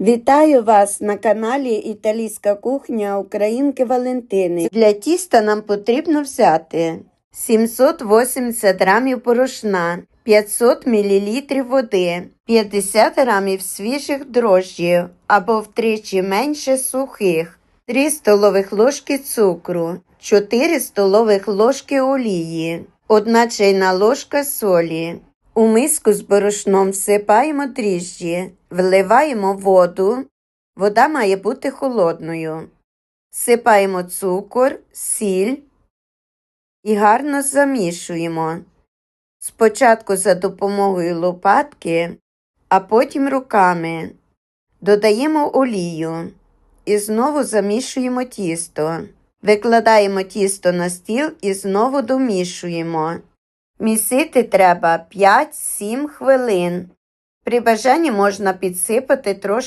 Вітаю вас на каналі Італійська кухня Українки Валентини. Для тіста нам потрібно взяти 780 грамів порошна, 500 мл води, 50 грамів свіжих дрожжів або втричі менше сухих, 3 столових ложки цукру, 4 столових ложки олії, 1 чайна ложка солі. У миску з борошном всипаємо дріжджі, вливаємо воду. Вода має бути холодною. Всипаємо цукор, сіль і гарно замішуємо. Спочатку за допомогою лопатки, а потім руками. Додаємо олію і знову замішуємо тісто. Викладаємо тісто на стіл і знову домішуємо. Місити треба 5-7 хвилин. При бажанні можна підсипати трошки